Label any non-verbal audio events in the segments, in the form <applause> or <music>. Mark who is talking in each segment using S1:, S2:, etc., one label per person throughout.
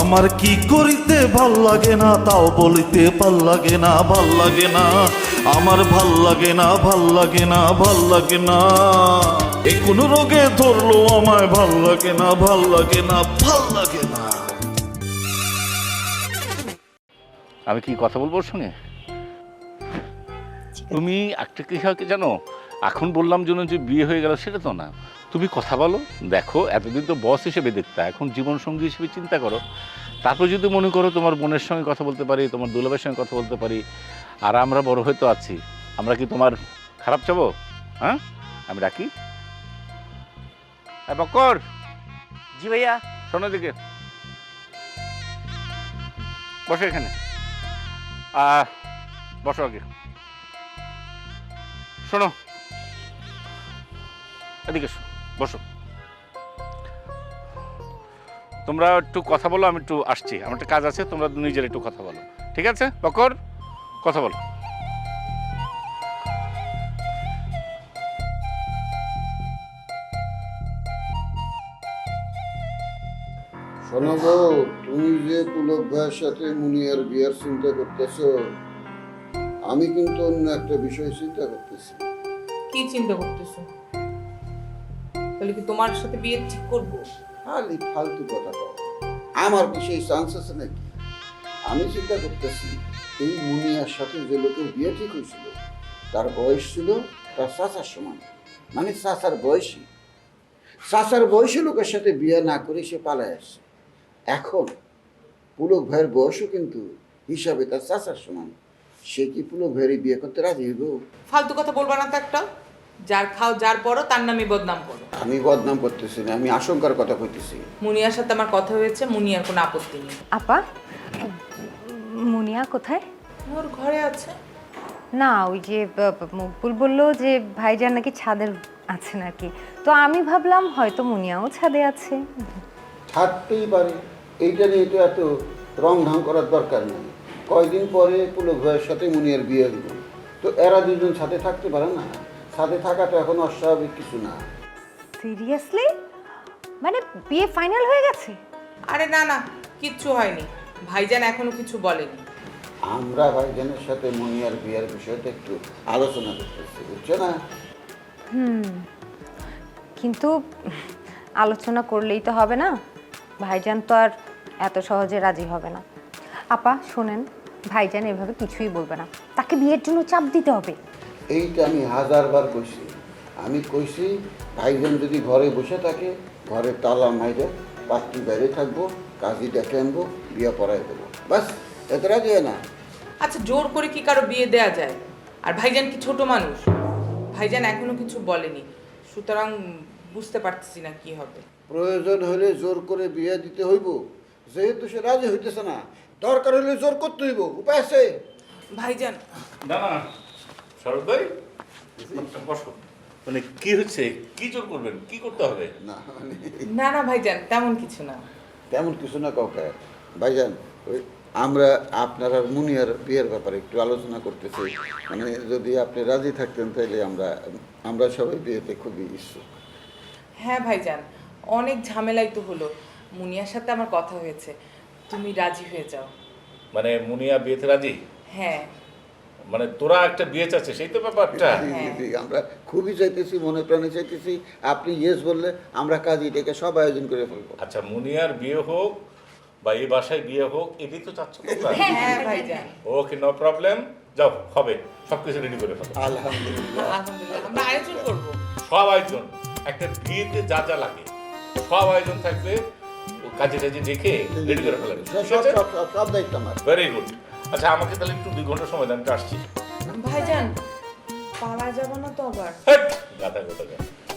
S1: আমার কি করিতে ভালো লাগে না তাও বলিতে ভালো লাগে না ভালো লাগে না। আমার ভালো লাগে না ভালো লাগে না ভালো লাগে না। এ কোন রোগে ধরলো আমায় ভালো লাগে না ভালো লাগে না ভালো লাগে না।
S2: আমি কি কথা বলব ওর সঙ্গে? তুমি একটা কি হয় কি জানো? এখন বললাম জন্য যে বিয়ে হয়ে গেল সেটা তো না। তুমি কথা বলো দেখো এতদিন তো বস হিসেবে দেখতা এখন জীবন সঙ্গী হিসেবে চিন্তা করো। তারপর যদি মনে করো তোমার বোনের সঙ্গে কথা বলতে পারি তোমার দুলাভের সঙ্গে কথা বলতে পারি আর আমরা বড় হয়তো আছি আমরা কি তোমার খারাপ চাবো? হ্যাঁ? আমি রাখি। বকর!
S3: জি ভাইয়া।
S2: শোনো দিকে বসো এখানে। বসো আগে। শোনো। এদিকে এসো, বসো। তোমরা একটু কথা বলো আমি একটু আসছি। আমার একটা কাজ আছে তোমরা নিজের একটু কথা বলো। ঠিক আছে? বকর কথা বলো।
S4: শোনো গো তুমি যে পুলক ভাইয়ের সাথে মুনিয়ার বিয়ার চিন্তা করতেছো আমি কিন্তু অন্য একটা বিষয় চিন্তা করতেছি।
S5: কি চিন্তা করতেছো? তাহলে কি তোমার সাথে বিয়ে ঠিক করব?
S4: খালি ফালতু কথা কও। আমার কি সেই চান্স আছে নাকি আমি চিন্তা করতেছি এই মুনিয়ার সাথে যে লোকের বিয়ে ঠিক হয়েছিল তার বয়স ছিল তার চাচার সমান। মানে চাচার বয়সী। চাচার বয়সী লোকের সাথে বিয়ে না করে সে পালায় আসছে। এখন পুলক ভাইয়ের বয়সও কিন্তু হিসাবে তার চাচার সমান। সে কি পুলক ভাইয়ের বিয়ে করতে রাজি হইব?
S5: ফালতু কথা বলবা না তো একটা। যার খাও যার পরও তার নামে বদনাম করো।
S4: আমি বদনাম করতেছি না আমি আশঙ্কার কথা কইতেছি।
S5: মুনিয়ার সাথে আমার কথা হয়েছে মুনিয়ার কোনো আপত্তি নেই।
S6: আপা মুনিয়া কোথায়?
S5: ওর ঘরে আছে।
S6: না ওই যে মকবুল বলল যে ভাইজান নাকি ছাদের আছেন আর কি তো আমি ভাবলাম হয়তো মুনিয়াও ছাদে আছে।
S4: থাকতেই পারে। এইটা নিয়ে তো এত রং ঢং করার দরকার নেই। কয়দিন পরে পুলক ভাইয়ের সাথে মুনিয়ার বিয়ে হইব। তো এরা দুজন সাথে থাকতে পারে না? সাথে থাকাটা এখন অস্বাভাবিক কিছু না।
S6: সিরিয়াসলি? মানে বিয়ে ফাইনাল হয়ে গেছে?
S5: আরে না না কিচ্ছু হয়নি। ভাইজান এখনও কিছু বলেনি।
S4: আমরা ভাইজানের সাথে মুনিয়ার বিয়ের বিষয়টা একটু আলোচনা করতেছি বুঝছ না?
S6: হুম কিন্তু আলোচনা করলেই তো হবে না। ভাইজান তো আর এত সহজে রাজি হবে না। আপা শোনেন ভাইজান এভাবে কিছুই বলবে না। তাকে বিয়ের জন্য চাপ দিতে হবে।
S4: এইটা আমি হাজারবার কইছি। আমি কইছি ভাইজান যদি ঘরে বসে থাকে ঘরে তালা মাইরে পাত্রী বাইরে থাকব কাজী ডেকে আনব বিয়ে পড়াই দেবো। বাস এত রাজি হয় না।
S5: আচ্ছা জোর করে কি কারও বিয়ে দেয়া যায়? আর ভাইজান কি ছোট মানুষ? ভাইজান এখনও কিছু বলেনি। সুতরাং বুঝতে পারতেছি না কি হবে।
S4: প্রয়োজন হলে জোর করে বিয়ে দিতে হইব। যেহেতু সে রাজি হইতেছে না দরকার হলে জোর করতে হইব। উপায় আছে?
S5: ভাইজান
S2: না শরৎ ভাই বসো। মানে কি হচ্ছে? কি জোর করবেন? কি করতে হবে?
S4: না মানে
S5: না না ভাইজান তেমন কিছু না।
S4: তেমন কিছু না কাউকে। ভাইজান ওই আমরা আপনার আর মুনিয়ার বিয়ের ব্যাপারে একটু আলোচনা করতেছি। মানে যদি আপনি রাজি থাকতেন তাহলে আমরা আমরা সবাই বিয়েতে খুবই ইচ্ছুক।
S5: হ্যাঁ ভাইজান অনেক ঝামেলাই তো হলো। মুনিয়ার সাথে আমার কথা হয়েছে। তুমি রাজি হয়ে যাও।
S2: মানে মুনিয়া বিয়েতে রাজি?
S5: হ্যাঁ।
S2: মানে তোরা একটা বিয়ে চাচ্ছে সেই তো ব্যাপারটা।
S4: আমরা খুবই চাইতেছি মনে প্রাণে চাইতেছি আপনি ইয়েস বললে আমরা কাজী ডেকে সব আয়োজন করে ফেলব।
S2: আচ্ছা মুনিয়ার বিয়ে হোক বা এই বাসায় বিয়ে হোক এটাই তো চাচ্ছ
S5: হ্যাঁ
S2: ওকে নো প্রবলেম যাও হবে। সব কিছু রেডি করে ফেলো।
S4: আলহামদুলিল্লাহ।
S5: আলহামদুলিল্লাহ আয়োজন করব।
S2: সব আয়োজন একটা বিয়েতে যা যা লাগে সব আয়োজন থাকবে। কাজে টাজে দেখে রেডি করে ফেলাবে
S4: সব সব সব সব সব দায়িত্ব আমার।
S2: ভেরি গুড আচ্ছা আমাকে তাহলে একটু দুই ঘণ্টা সময় দেন আমি আসছি।
S5: ভাইজান পালা যাব না তো আবার?
S2: হেট, গাধা গাধা।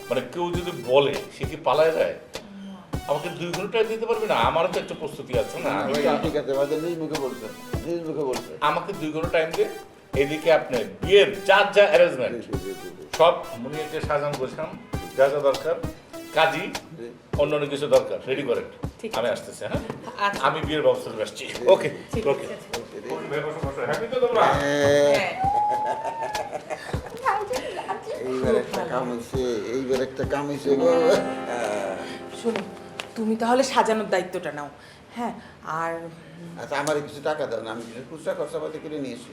S2: মানে কেউ যদি বলে সে কি পালায় যায়? আমাকে দুই ঘণ্টা দিতে পারবে না? আমারও তো একটা প্রস্তুতি আছে না? আমি
S4: ঠিক আছে ভাইজান নিজ মুখে বলছেন নিজ মুখে বলছেন।
S2: আমাকে দুই ঘণ্টা টাইম দিয়ে এদিকে আপনি বিয়ের যা যা অ্যারেঞ্জমেন্ট। সব মুনিয়াকে সাজান গোছান যা যা দরকার। কাজী অন্য অন্য কিছু দরকার রেডি করেন
S5: ঠিক
S2: আমি আসতেছি হ্যাঁ?
S5: আচ্ছা।
S2: আমি বিয়ের ব্যবস্থা করে আসছি। ওকে ওকে
S5: হ্যাঁ
S4: এইবার একটা কাম হয়েছে এইবার একটা কাম হয়েছে গো।
S5: শোনো তুমি তাহলে সাজানোর দায়িত্বটা নাও হ্যাঁ? আর
S4: আচ্ছা আমার কিছু টাকা দাও না আমি কিছু খুচরা খরচাপাতি করে নিয়েছি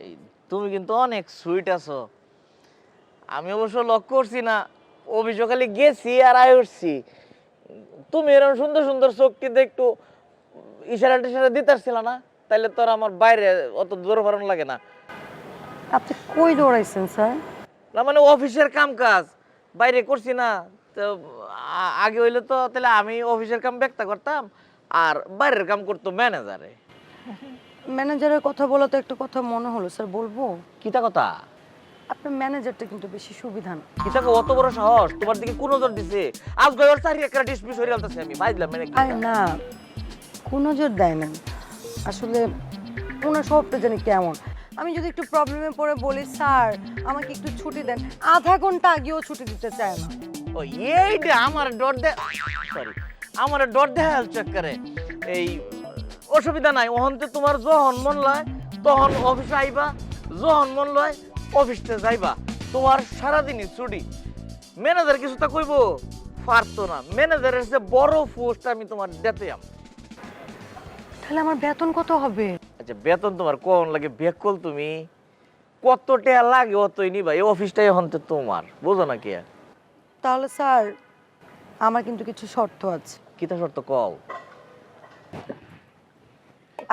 S3: এই তুমি কিন্তু অনেক সুইট আছো। আমি অবশ্য লক্ষ্য করছি না। খালি গেছি আর আয় উঠছি। তুমি এরকম সুন্দর সুন্দর চোখটিতে একটু ইশারা টিশারা দিতে পারছিল না? তাইলে তোর আমার বাইরে অত দূর ভরণ লাগে না।
S7: আপনি কই দৌড়াইছেন স্যার?
S3: না মানে অফিসের কাম কাজ বাইরে করছি না। তো আগে হইলে তো তাহলে আমি অফিসের কাম ব্যক্ত করতাম আর বাইরের কাম করতো ম্যানেজারে।
S7: ম্যানেজারের কথা বলা তো একটা কথা মনে হলো স্যার বলব?
S3: কিতা কথা?
S7: আপনার ম্যানেজারটা কিন্তু বেশি সুবিধা না।
S3: কিতাকে অত বড় সাহস? তোমার দিকে কোন নজর দিছে? আজ গয়র চারি একটা ডিসমিস হয়ে আলতাছে আমি। বাইদলাম মানে
S7: আরে না কোন নজর দেয় না আসলে ওনার স্বভাবটা জানি কেমন। আমি যদি একটু প্রবলেমে পড়ে বলি স্যার আমাকে একটু ছুটি দেন। আধা ঘণ্টা আগেও ছুটি দিতে চায় না।
S3: ও এইটা আমার ডর দে সরি আমার ডর দেখাল চক্করে। এই অসুবিধা নাই। ওহনতে তোমার যখন মন লয় তখন অফিসে আইবা। যখন মন লয় অফিসতে যাইবা তোমার সারাদিনই ছুটি। ম্যানেজার কিছু তা কইব? পারতো না। ম্যানেজারের যে বড় পোস্ট আমি তোমার দেতে আম
S7: তাহলে আমার বেতন কত হবে?
S3: আচ্ছা বেতন তোমার কোন লাগে? বেকল তুমি। কত টাকা লাগে অতই নিবা? এই অফিসটাই এখন তো তোমার। বুঝো না কে?
S7: তাহলে স্যার আমার কিন্তু কিছু শর্ত আছে।
S3: কিতা শর্ত? কও।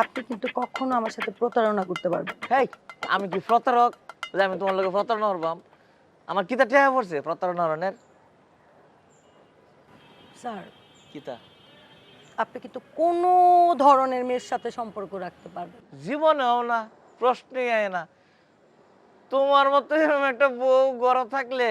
S7: আপনি কিন্তু কখনো আমার সাথে প্রতারণা করতে পারবেন
S3: হেই আমি কি প্রতারক? যে আমি তোমার লগে প্রতারণা করবাম। আমার কিতা টেহা পড়ছে প্রতারণা হরণের?
S7: স্যার
S3: কিতা?
S7: আপনি কিন্তু কোনো ধরনের মেয়ের সাথে সম্পর্ক রাখতে পারবেন
S3: জীবনেও না প্রশ্নই আয় না। তোমার মতো এরকম একটা বউ গড় থাকলে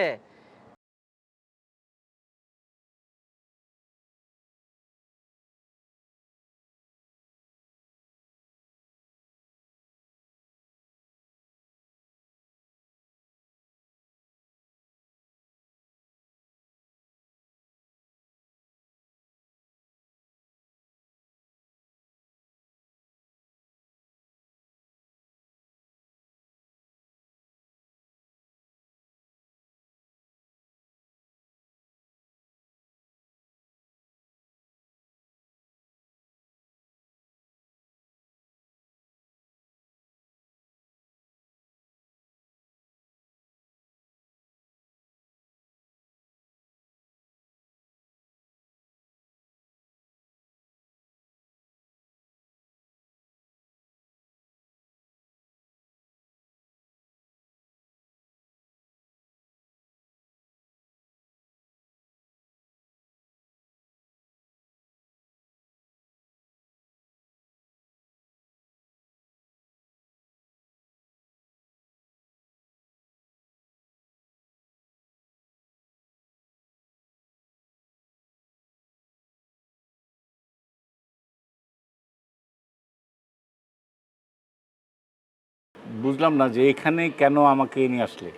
S2: বুঝলাম না যে এখানে কেন আমাকে নিয়ে আসলে।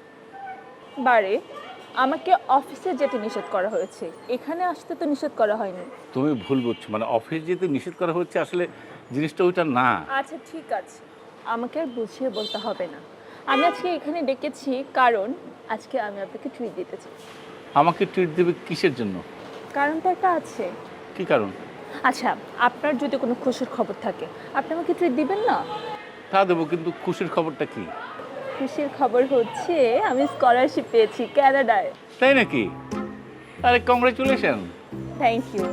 S8: বারে আমাকে অফিসে যেতে নিষেধ করা হয়েছে। এখানে আসতে তো নিষেধ করা হয়নি।
S2: তুমি ভুল বুঝছ মানে অফিস যেতে নিষেধ করা হচ্ছে আসলে জিনিসটা ওইটা না।
S8: আচ্ছা ঠিক আছে। আমাকে আর বুঝিয়ে বলতে হবে না। আমি আজকে এখানে ডেকেছি কারণ আজকে আমি আপনাকে ট্রিট দিতে চাই।
S2: আমাকে ট্রিট দেবে কিসের জন্য?
S8: কারণ তো একটা আছে।
S2: কি কারণ?
S8: আচ্ছা আপনার যদি কোনো খুশির খবর থাকে আপনি আমাকে ট্রিট দিবেন না?
S2: তা দেবো কিন্তু খুশির খবরটা কি?
S8: খুশির খবর হচ্ছে আমি স্কলারশিপ পেয়েছি ক্যানাডায়
S2: তাই নাকি? আরে congratulation
S8: thank you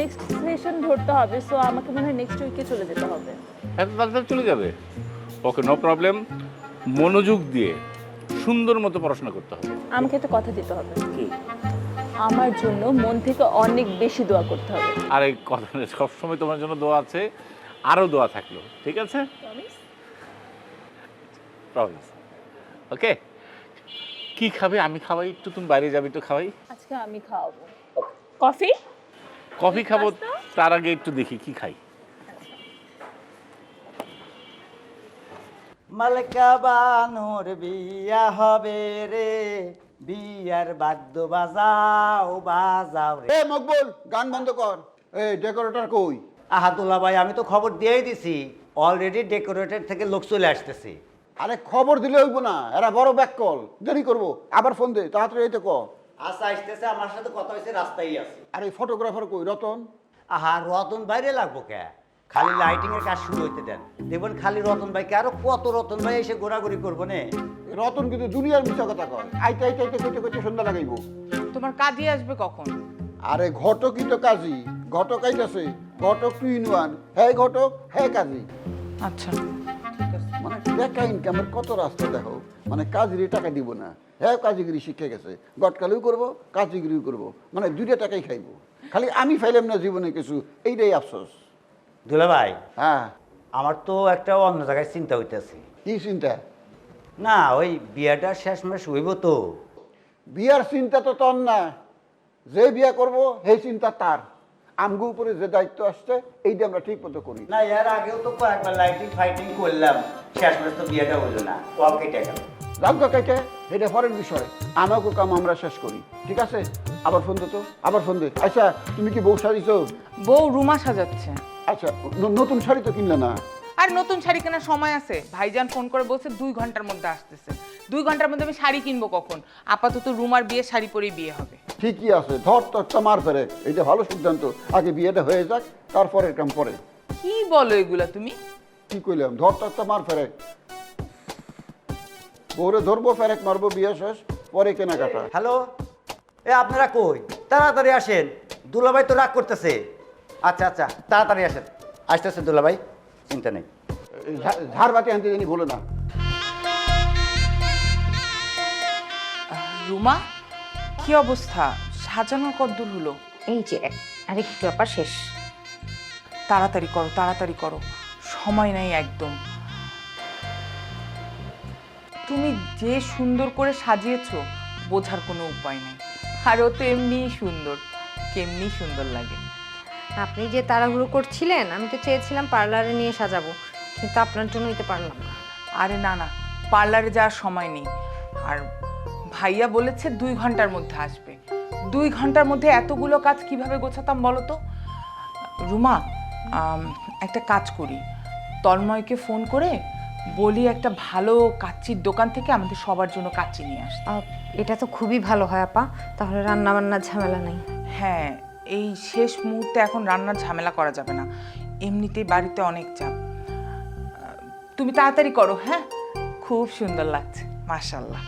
S8: next session ধরতে হবে সো আমাকে মনে হয় নেক্সট উইকে চলে যেতে হবে।
S2: এত তাড়াতাড়ি চলে যাবে। ওকে নো প্রবলেম মনোযোগ দিয়ে সুন্দর মতো পড়াশোনা করতে হবে।
S8: আমাকে একটা কথা দিতে হবে।
S2: কি?
S8: আমার জন্য মন থেকে অনেক বেশি দোয়া করতে হবে।
S2: আর কথা সবসময় তোমার জন্য দোয়া আছে আরও দোয়া থাকল ঠিক আছে? প্রমিস ওকে কি খাবে? আমি খাওয়াই একটু তুমি বাইরে যাবে একটু খাওয়াই?
S8: আজকে আমি খাওয়াবো। কফি?
S2: কফি খাব? তার আগে একটু দেখি কি খাই।
S9: মালকা বানুর বিয়া হবে রে বিয়ার বাদ্য বাজাও বাজাও রে।
S4: এ মকবুল গান বন্ধ কর। এই ডেকোরেটর কই?
S9: আহাদুল্লাহ ভাই আমি তো খবর দিয়েই দিছি। অলরেডি ডেকোরেটর থেকে লোক চলে আসতেছে।
S4: আরে খবর দিলে হইব না এরা বড় ব্যাক কল দেরি করব আবার ফোন দে তাড়াতাড়ি এই তো ক।
S9: আচ্ছা আসতেছে আমার সাথে কথা হয়েছে রাস্তায় আছে।
S4: আর এই ফটোগ্রাফার কই? রতন?
S9: আহা রতন বাইরে লাগবো কে? খালি লাইটিং এর কাজ শুরু হইতে দেন। দেখবেন খালি রতন ভাইকে আরও কত রতন ভাই এসে ঘোরাঘুরি করব নে?
S4: রতন কিন্তু দুনিয়ার মিশা কথা কয়। আইতে আইতে আইতে কইতে কইতে সন্ধ্যা লাগাইব।
S5: তোমার কাজে আসবে কখন?
S4: আরে ঘটকই তো কাজী ঘটক আইতাছে ঘটক টু ইন ওয়ান হ্যাঁ ঘটক হ্যাঁ কাজী।
S5: আচ্ছা।
S4: মানে টাকা ইনকামের কত রাস্তা দেখো? মানে কাজেরই টাকা দিব না। হ্যাঁ কাজীগিরি শিখে গেছে। গটকালিও করব কাজীগিরিও করব। মানে দুইটা টাকাই খাইবো। খালি আমি ফাইলাম না জীবনে কিছু। এইটাই আফসোস।
S9: দুলা ভাই
S4: হ্যাঁ।
S9: আমার তো একটা অন্য জায়গায় চিন্তা হইতেছে।
S4: কি চিন্তা?
S9: না ওই বিয়াটা শেষ মাস হইব তো।
S4: বিয়ার চিন্তা তো তোর না। যে বিয়া করব সেই চিন্তা তার। আমগো উপরে যে দায়িত্ব আসছে এইটা আমরা ঠিক মতো করি।
S9: না এর আগেও তো কয়েকবার লাইটিং ফাইটিং করলাম। শেষ মাস তো বিয়েটা হলো না। কেটে গেল।
S4: কাইটে এটা পরের বিষয়। আমাকে কাম আমরা শেষ করি। ঠিক আছে? আবার ফোন দে তো আবার ফোন দে। আচ্ছা তুমি কি বউ সারিছো
S5: বউ রুমা সাজাচ্ছে।
S4: আচ্ছা নতুন শাড়ি তো কিনলে না?
S5: আর নতুন শাড়ি কেনার সময় আছে। ভাইজান ফোন করে বলছে দুই ঘণ্টার মধ্যে আসতেছে। দুই ঘণ্টার মধ্যে আমি শাড়ি কিনবো কখন? আপাতত রুমার বিয়ে শাড়ি পরেই বিয়ে হবে।
S4: ঠিকই আছে ধর তোরটা মার ফেরে। এটা ভালো সিদ্ধান্ত আগে বিয়েটা হয়ে যাক তারপরে কাম পরে।
S5: কি বলো এগুলা তুমি?
S4: কি কইলাম ধর তোরটা মার ফেরে। বউরে ধরবো ফেরেক মারবো বিয়ে শেষ পরে কেনাকাটা।
S9: হ্যালো এ আপনারা কই? তাড়াতাড়ি আসেন। দুলাভাই তো রাগ করতেছে। আচ্ছা আচ্ছা তাড়াতাড়ি আসেন। আসতেছে দুলাভাই। চিন্তা নেই।
S4: ঝাড়বাতি আনতে জানি বলে না।
S5: রুমা কি অবস্থা? সাজানোর কদ্দূর হলো?
S6: এই যে আরেকটু ব্যাপার শেষ।
S5: তাড়াতাড়ি করো তাড়াতাড়ি করো। সময় নাই একদম। তুমি যে সুন্দর করে সাজিয়েছো বোঝার কোনো উপায় নেই। আর ও তো এমনিই সুন্দর কেমনি সুন্দর লাগে।
S6: আপনি যে তাড়াহুড়ো করছিলেন আমি তো চেয়েছিলাম পার্লারে নিয়ে সাজাবো কিন্তু আপনার জন্য নিতে পারলাম না।
S5: আরে না না পার্লারে যাওয়ার সময় নেই। আর ভাইয়া বলেছে দুই ঘণ্টার মধ্যে আসবে। দুই ঘণ্টার মধ্যে এতগুলো কাজ কীভাবে গোছাতাম বলো তো? রুমা একটা কাজ করি। তন্ময়কে ফোন করে বলি একটা ভালো কাচ্চির দোকান থেকে আমাদের সবার জন্য কাচ্চি নিয়ে আসতে।
S6: এটা তো খুবই ভালো হয় আপা তাহলে রান্না বান্নার ঝামেলা নেই।
S5: হ্যাঁ এই শেষ মুহূর্তে এখন রান্নার ঝামেলা করা যাবে না। এমনিতেই বাড়িতে অনেক চাপ। তুমি তাড়াতাড়ি করো হ্যাঁ? খুব সুন্দর লাগছে মাশাল্লাহ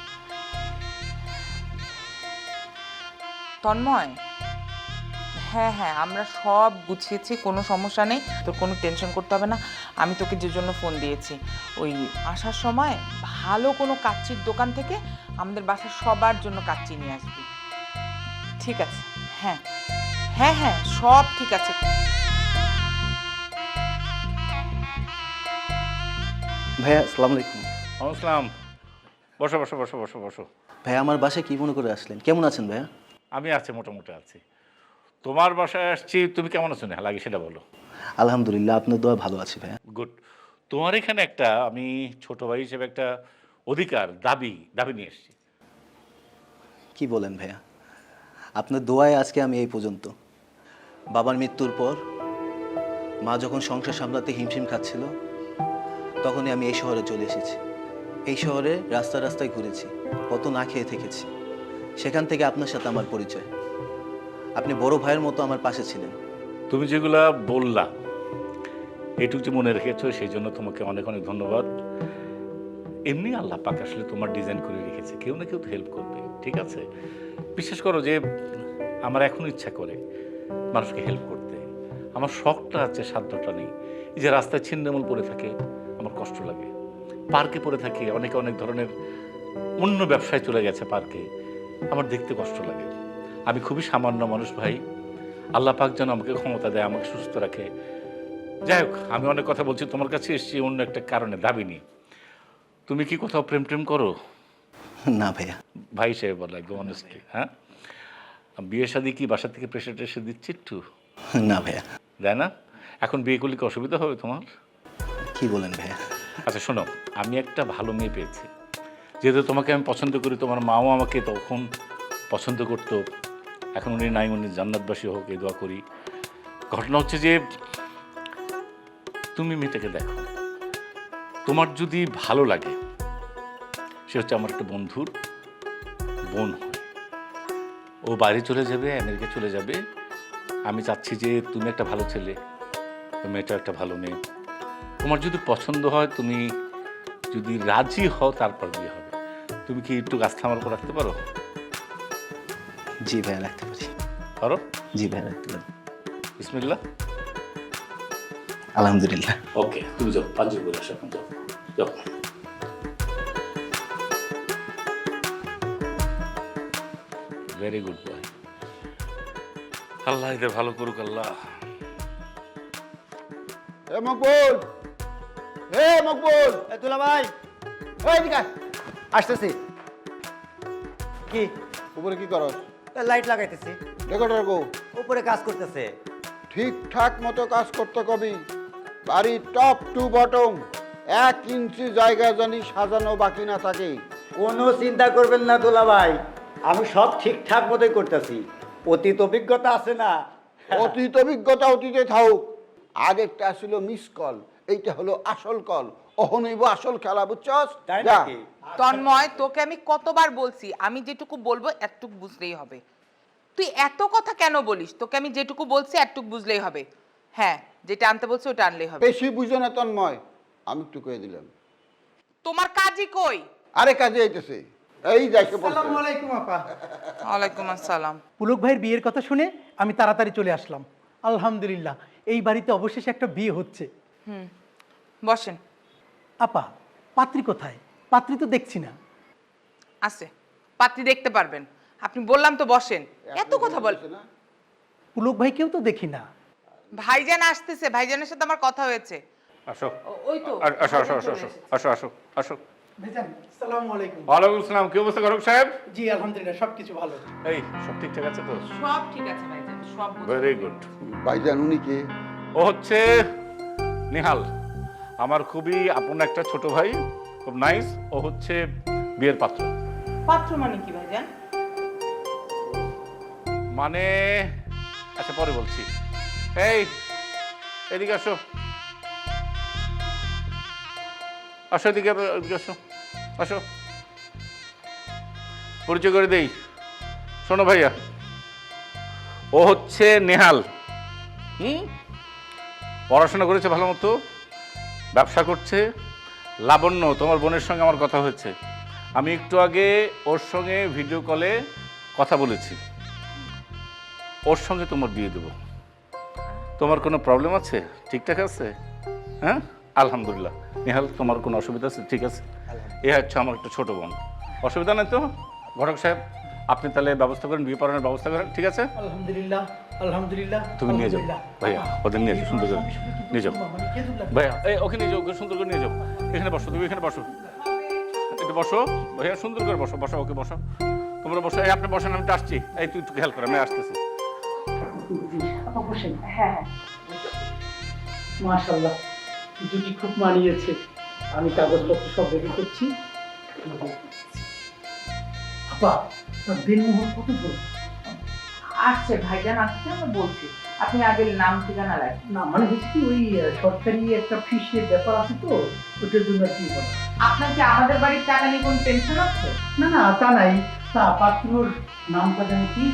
S5: তন্ময়? হ্যাঁ হ্যাঁ আমরা সব গুছিয়েছি, কোনো সমস্যা নেই। তোর কোনো টেনশন করতে হবে না। আমি তোকে যে জন্য ফোন দিয়েছি, ওই আসার সময় ভালো কোনো কাচ্চির দোকান থেকে আমাদের বাসার সবার জন্য কাচ্চি নিয়ে আসবি। ঠিক আছে হ্যাঁ। হ্যাঁ হ্যাঁ সব ঠিক আছে।
S10: ভাইয়া আসসালামু আলাইকুম।
S2: আসসালাম। বসো বসো বসো বসো বসো।
S10: ভাইয়া আমার বাসায় কি মনে করে আসলেন? কেমন আছেন ভাইয়া?
S2: আমি আছি মোটামুটি আছি। তোমার বাসায় আসছি তুমি কেমন আছো? না লাগে সেটা বলো।
S10: আলহামদুলিল্লাহ আপনার দোয়া ভালো আছি ভাইয়া।
S2: গুড তোমার এখানে একটা আমি ছোট ভাই হিসেবে একটা অধিকার দাবি দাবি নিয়ে এসেছি।
S10: কি বলেন ভাইয়া? আপনার দোয়ায় আজকে আমি এই পর্যন্ত। বাবার মৃত্যুর পর মা যখন সংসার সামলাতে হিমশিম খাচ্ছিল, তখনই আমি এই শহরে চলে এসেছি। এই শহরে রাস্তা রাস্তায় ঘুরেছি, কত না খেয়ে থেকেছি। সেখান থেকে আপনার সাথে আমার পরিচয়। আপনি বড় ভাইয়ের মতো আমার পাশে ছিলেন।
S2: তুমি যেগুলা বললা, এটুকু যে মনে রেখেছো, সেই জন্য তোমাকে অনেক অনেক ধন্যবাদ। এমনি আল্লাহ পাক আসলে তোমার ডিজাইন করে রেখেছে, কেউ না কেউ তো হেল্প করবে, ঠিক আছে? বিশ্বাস করো যে আমার এখনও ইচ্ছা করে। মানুষকে হেল্প করতে। আমার শখটা আছে সাধ্যটা নেই। এই যে রাস্তায় ছিন্নমূল পড়ে থাকে আমার কষ্ট লাগে। পার্কে পড়ে থাকে অনেকে অনেক ধরনের অন্য ব্যবসায় চলে গেছে পার্কে। আমার দেখতে কষ্ট লাগে। আমি খুবই সামান্য মানুষ ভাই। আল্লাহ পাক যেন আমাকে ক্ষমতা দেয় আমাকে সুস্থ রাখে। যাই হোক আমি অনেক কথা বলছি তোমার কাছে এসেছি অন্য একটা কারণে দাবি নিয়ে তুমি কি কোথাও প্রেম প্রেম করো?
S10: না ভাইয়া।
S2: ভাই হিসেবে বলো একদম অনেস্টলি হ্যাঁ? বিয়ে শাদি কি বাসা থেকে প্রেশার টেশার দিচ্ছে একটু?
S10: না ভাইয়া।
S2: দেয় না? এখন বিয়ে করলে কি অসুবিধা হবে তোমার?
S10: কি বলেন ভাইয়া?
S2: আচ্ছা শোনো আমি একটা ভালো মেয়ে পেয়েছি। যেহেতু তোমাকে আমি পছন্দ করি তোমার মাও আমাকে তখন পছন্দ করতো। এখন উনি নাই উনি জান্নাতবাসী হোক এই দোয়া করি। ঘটনা হচ্ছে যে তুমি মেয়েটাকে দেখো। তোমার যদি ভালো লাগে সে হচ্ছে আমার একটা বন্ধুর বোন। ও বাইরে চলে যাবে আমেরিকা চলে যাবে। আমি চাচ্ছি যে তুমি একটা ভালো ছেলে তো মেয়েটা একটা ভালো মেয়ে। তোমার যদি পছন্দ হয় তুমি যদি রাজি হও তারপর বিয়ে হবে। তুমি কি একটু গাছ থামার উপর রাখতে পারো?
S10: জি ভাইয়া রাখতে পারি।
S2: পারো?
S10: জি ভাই রাখতে পারি।
S2: বিসমিল্লা
S10: আলহামদুলিল্লাহ।
S2: ওকে তুমি যাও পাঁচ করে আসো এখন যাও। যাও। ভেরি গুড বয় আল্লাহ এদের ভালো করুক আল্লাহ।
S4: এ মকবুল! এ মকবুল!
S9: এ দুলা ভাই। ওই এদিকে আসতেছি। কি?
S4: উপরে কি করস
S9: লাইট লাগাইতেছি।
S4: রেকর্ডার গো
S9: উপরে কাজ করতেছে।
S4: ঠিকঠাক মতো কাজ করতে কবি। বাড়ি টপ টু বটম। এক ইঞ্চি জায়গা জানি সাজানো বাকি না থাকে।
S9: কোনো চিন্তা করবেন না দুলা ভাই। আমি সব ঠিকঠাক মতোই করতেছি। অতীত অভিজ্ঞতা আছে না?
S4: অতীত অভিজ্ঞতা অতীতে থাকুক। আগেরটা ছিল মিস কল এইটা হলো আসল কল অহনইব আসল খেলা বুঝছস?
S9: তাই
S4: যা।
S9: নাকি?
S5: তন্ময় তোকে আমি কতবার বলছি আমি যেটুকু বলব এতটুকু বুঝলেই হবে। তুই এত কথা কেন বলিস? তোকে আমি যেটুকু বলছি এতটুকু বুঝলেই হবে। হ্যাঁ যেটা আনতে বলছি ওটা আনলেই হবে।
S4: বেশি বুঝো না তন্ময়। আমি একটু কয়ে দিলাম।
S5: তোমার কাজই কই?
S4: আরে কাজে আইতেছে। এই
S11: আলাইকুম আপা।
S5: ওয়ালাইকুম আসসালাম।
S11: পুলক ভাইয়ের বিয়ের কথা শুনে আমি তাড়াতাড়ি চলে আসলাম। আলহামদুলিল্লাহ এই বাড়িতে অবশেষে একটা বিয়ে হচ্ছে।
S5: বসেন।
S11: আপা পাত্রী কোথায়? পাত্রী তো দেখছি না।
S5: আছে পাত্রী দেখতে পারবেন। আপনি বললাম তো বসেন। এত কথা বল
S11: পুলক ভাইকেও তো দেখি না।
S5: ভাইজান আসতেছে ভাইজানের সাথে আমার কথা হয়েছে।
S2: আসো।
S5: ওই তো।
S2: আসো আসো আসো আসো আসো আসো। ওয়ালাইকুম আসসালাম কি অবস্থা ঘটক সাহেব?
S11: জি আলহামদুলিল্লাহ সবকিছু ভালো।
S2: এই সব ঠিকঠাক আছে তো?
S5: সব ঠিক আছে ভাইজান সব
S2: ভেরি গুড
S4: ভাইজান উনি কে?
S2: ও হচ্ছে নিহাল। আমার খুবই আপন একটা ছোট ভাই খুব নাইস ও হচ্ছে বিয়ের পাত্র।
S5: পাত্র মানে কি ভাইজান?
S2: মানে আচ্ছা পরে বলছি। এই এদিকে আসো। আসো এদিকে এদিকে আসো। আসো। পরিচয় করে দেই। শোনো ভাইয়া। ও হচ্ছে নেহাল। হুম? পড়াশোনা করেছে ভালো মতো, ব্যবসা করছে। লাবণ্য, তোমার বোনের সঙ্গে আমার কথা হয়েছে। আমি একটু আগে ওর সঙ্গে ভিডিও কলে কথা বলেছি। ওর সঙ্গে তোমার বিয়ে দেবো। তোমার কোনো প্রবলেম আছে? ঠিকঠাক আছে? হ্যাঁ? আলহামদুলিল্লাহ। নেহাল, তোমার কোনো অসুবিধা আছে? ঠিক আছে। এ হচ্ছে আমার একটা ছোটো বোন। অসুবিধা নেই তো? ঘটক সাহেব আপনি তাহলে ব্যবস্থা করেন বিয়ে পড়ানোর ব্যবস্থা করেন ঠিক আছে?
S11: আলহামদুলিল্লাহ আলহামদুলিল্লাহ
S2: তুমি নিয়ে যাও। ভাইয়া ওদের নিয়ে যাও সুন্দর করে নিয়ে যাও। ভাইয়া এই ওকে নিয়ে যাও ওকে সুন্দর করে নিয়ে যাও। এখানে বসো তুমি এখানে বসো। একটু বসো। ভাইয়া সুন্দর করে বসো বসো ওকে বসো। তোমরা বসো। এই আপনি বসেন আমি তো আসছি। এই তুই একটু খেয়াল করে আমি আসতেছি।
S11: বসেন। হ্যাঁ মাশাল্লাহ জুটি খুব মানিয়েছে। আমি কাগজপত্র সব রেডি করছি। আপা তার দিনমোহর কত দূর
S5: আসছে ভাইজান আসছে আমি বলছি। আপনি আগে নাম ঠিকানা রাখেন।
S11: না মানে হচ্ছে কি ওই সরকারি একটা ফিসের ব্যাপার আছে তো ওটার জন্য কি বলা
S5: আপনার কি আমাদের বাড়ির টাকা নিয়ে কোনো টেনশন আছে
S11: না না তা নাই। তা পাত্রর নামটা জানি কি?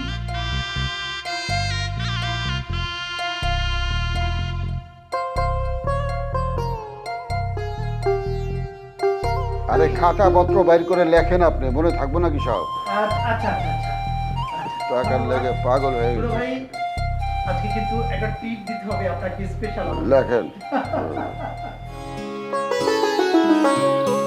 S4: আরে খাতা পত্র বাইর করে লেখেন আপনি মনে থাকব নাকি সব?
S11: আচ্ছা আচ্ছা আচ্ছা
S4: টাকার লেগে পাগল হয়ে গেছে।
S11: আজকে কিন্তু একটা টিপ দিতে হবে আপনাকে স্পেশাল
S4: লেখেন। <laughs>